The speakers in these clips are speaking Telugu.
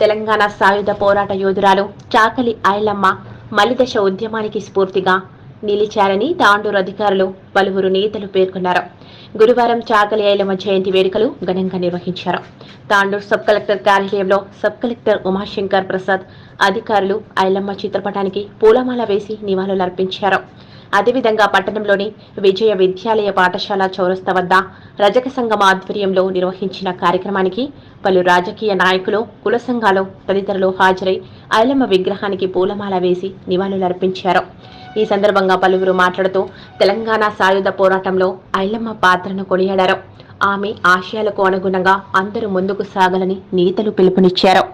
తెలంగాణ సాయుధ పోరాట యోధురాలు చాకలి ఐలమ్మ మలిదశ ఉద్యమానికి స్ఫూర్తిగా నిలిచారని తాండూరు అధికారులు పలువురు నేతలు పేర్కొన్నారు. గురువారం చాకలి ఐలమ్మ జయంతి వేడుకలు ఘనంగా నిర్వహించారు. తాండూరు సబ్ కలెక్టర్ కార్యాలయంలో సబ్ కలెక్టర్ ఉమాశంకర్ ప్రసాద్ అధికారులు ఐలమ్మ చిత్రపటానికి పూలమాల వేసి నివాళులర్పించారు. అదేవిధంగా పట్టణంలోని విజయ విద్యాలయ పాఠశాల చౌరస్తా వద్ద రజక సంఘం ఆధ్వర్యంలో నిర్వహించిన కార్యక్రమానికి పలు రాజకీయ నాయకులు కుల సంఘాలు తదితరులు హాజరై ఐలమ్మ విగ్రహానికి పూలమాల వేసి నివాళులర్పించారు. ఈ సందర్భంగా పలువురు మాట్లాడుతూ తెలంగాణ సాయుధ పోరాటంలో ఐలమ్మ పాత్రను కొనియాడారు. ఆమె ఆశయాలకు అనుగుణంగా అందరూ ముందుకు సాగాలని నేతలు పిలుపునిచ్చారు.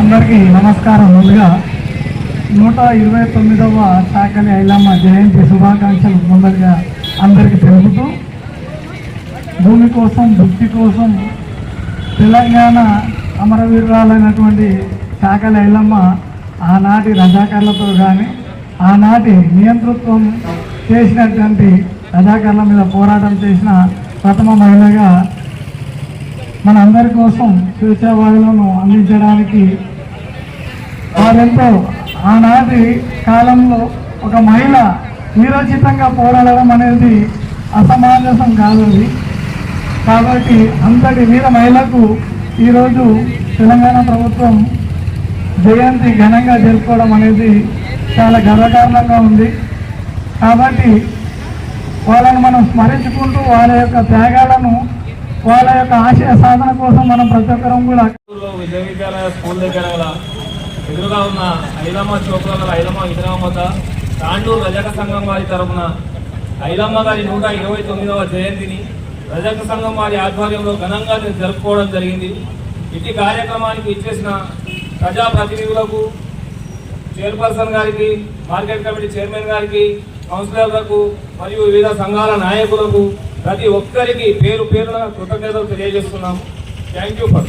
అందరికీ నమస్కారం ముందుగా. నూట ఇరవై తొమ్మిదవ చాకలి ఐలమ్మ జయంతి శుభాకాంక్షలు ముందరగా అందరికీ తెలుపుతూ భూమి కోసం భక్తి కోసం తెలంగాణ అమరవీరురాలైనటువంటి చాకలి ఐలమ్మ ఆనాటి రజాకర్లతో కానీ ఆనాటి నియంతృత్వం చేసినటువంటి రజాకర్ల మీద పోరాటం చేసిన ప్రథమ మహిళగా మన అందరి కోసం స్వేచ్ఛావాదులను అందించడానికి వారెంతో ఆనాటి కాలంలో ఒక మహిళ వీరోచితంగా పోరాడడం అనేది అసమంజసం కాదు కాబట్టి అంతటి వీర మహిళకు ఈరోజు తెలంగాణ ప్రభుత్వం జయంతి ఘనంగా జరుపుకోవడం అనేది చాలా గర్వకారణంగా ఉంది. కాబట్టి వాళ్ళని మనం స్మరించుకుంటూ వాళ్ళ యొక్క త్యాగాలను వాళ్ళ యొక్క ఆశయ సాధన కోసం మనం ప్రతి ఒక్కరం కూడా విశ్వవిద్యాలయ స్కూల్ దగ్గర ఎదురుగా ఉన్న ఐలమ్మ చౌక్లో గల ఐలమ్మ విగ్రహం వద్ద తాండూరు రజక సంఘం వారి తరపున ఐలమ్మ గారి నూట ఇరవై తొమ్మిదవ జయంతిని రజక సంఘం వారి ఆధ్వర్యంలో ఘనంగా జరుపుకోవడం జరిగింది. ఇటు కార్యక్రమానికి ఇచ్చేసిన ప్రజాప్రతినిధులకు చైర్పర్సన్ గారికి మార్కెట్ కమిటీ చైర్మన్ గారికి కౌన్సిలర్లకు మరియు వివిధ సంఘాల నాయకులకు ప్రతి ఒక్కరికి పేరు పేరున కృతజ్ఞతలు తెలియజేస్తున్నాం థ్యాంక్ యూ ఫర్